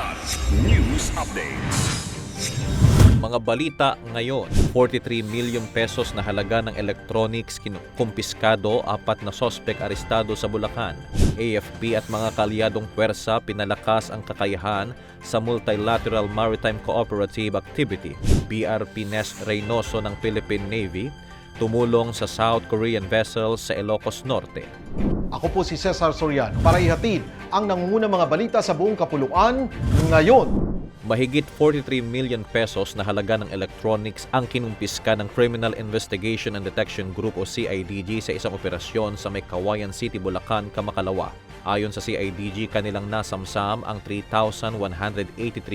Ulat News Updates. Mga balita ngayon, 43 million pesos na halaga ng electronics kumpiskado, apat na sospek arestado sa Bulacan. AFP at mga kalyadong pwersa pinalakas ang kakayahan sa Multilateral Maritime Cooperative Activity. BRP Nest Reynoso ng Philippine Navy tumulong sa South Korean vessels sa Ilocos Norte. Ako po si Cesar Soriano para ihatid ang nangungunang mga balita sa buong kapuluan ngayon. Mahigit 43 million pesos na halaga ng electronics ang kinumpiska ng Criminal Investigation and Detection Group o CIDG sa isang operasyon sa may Kawayan City, Bulacan, Kamakalawa. Ayon sa CIDG, kanilang nasamsam ang 3,183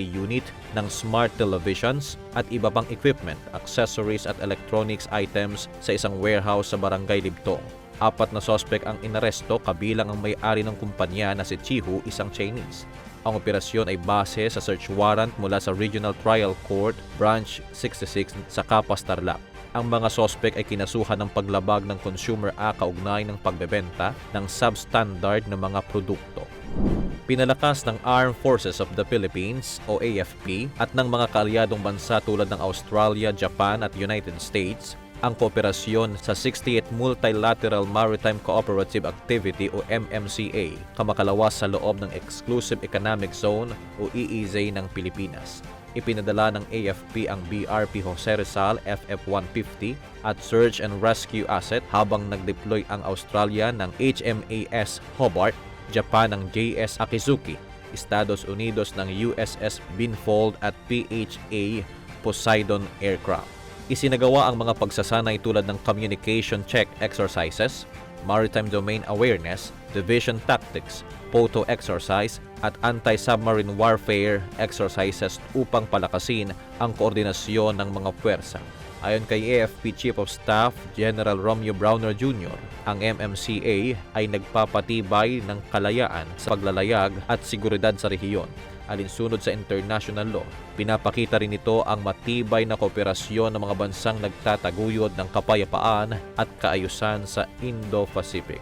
unit ng smart televisions at iba pang equipment, accessories at electronics items sa isang warehouse sa Barangay Libtong. Apat na sospek ang inaresto kabilang ang may-ari ng kumpanya na si Chihu, isang Chinese. Ang operasyon ay base sa search warrant mula sa Regional Trial Court Branch 66 sa Kapas Tarlac. Ang mga sospek ay kinasuhan ng paglabag ng Consumer Act kaugnay ng pagbebenta ng substandard na mga produkto. Pinalakas ng Armed Forces of the Philippines o AFP at ng mga kaalyadong bansa tulad ng Australia, Japan at United States ang kooperasyon sa 68th Multilateral Maritime Cooperative Activity o MMCA kamakalawas sa loob ng Exclusive Economic Zone o EEZ ng Pilipinas. Ipinadala ng AFP ang BRP Jose Rizal FF-150 at Search and Rescue Asset habang nag-deploy ang Australia ng HMAS Hobart, Japan ng JS Akizuki, Estados Unidos ng USS Binfold at PHA Poseidon Aircraft. Isinagawa ang mga pagsasanay tulad ng communication check exercises, maritime domain awareness, division tactics, photo exercise, at anti-submarine warfare exercises upang palakasin ang koordinasyon ng mga puwersa. Ayon kay AFP Chief of Staff General Romeo Browner Jr., ang MMCA ay nagpapatibay ng kalayaan sa paglalayag at seguridad sa rehiyon alinsunod sa international law. Pinapakita rin ito ang matibay na kooperasyon ng mga bansang nagtataguyod ng kapayapaan at kaayusan sa Indo-Pacific.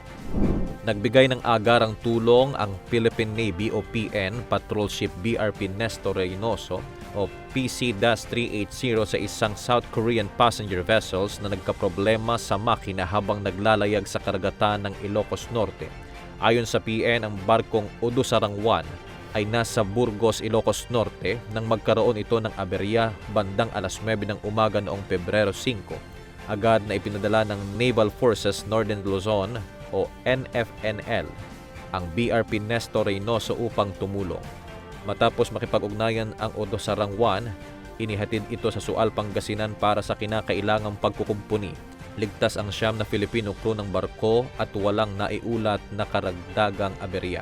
Nagbigay ng agarang tulong ang Philippine Navy o PN Patrol Ship BRP Nestor Reynoso o PC-380 sa isang South Korean passenger vessels na nagkaproblema sa makina habang naglalayag sa karagatan ng Ilocos Norte. Ayon sa PN, ang barkong Udusarang 1 ay nasa Burgos, Ilocos Norte nang magkaroon ito ng aberya bandang alas 9 ng umaga noong Pebrero 5. Agad na ipinadala ng Naval Forces Northern Luzon o NFNL ang BRP Nestor Reynoso upang tumulong. Matapos makipag-ugnayan ang Odosarang 1, inihatid ito sa Sual, Pangasinan para sa kinakailangang pagkukumpuni. Ligtas ang siyam na Filipino crew ng barko at walang naiulat na karagdagang aberya.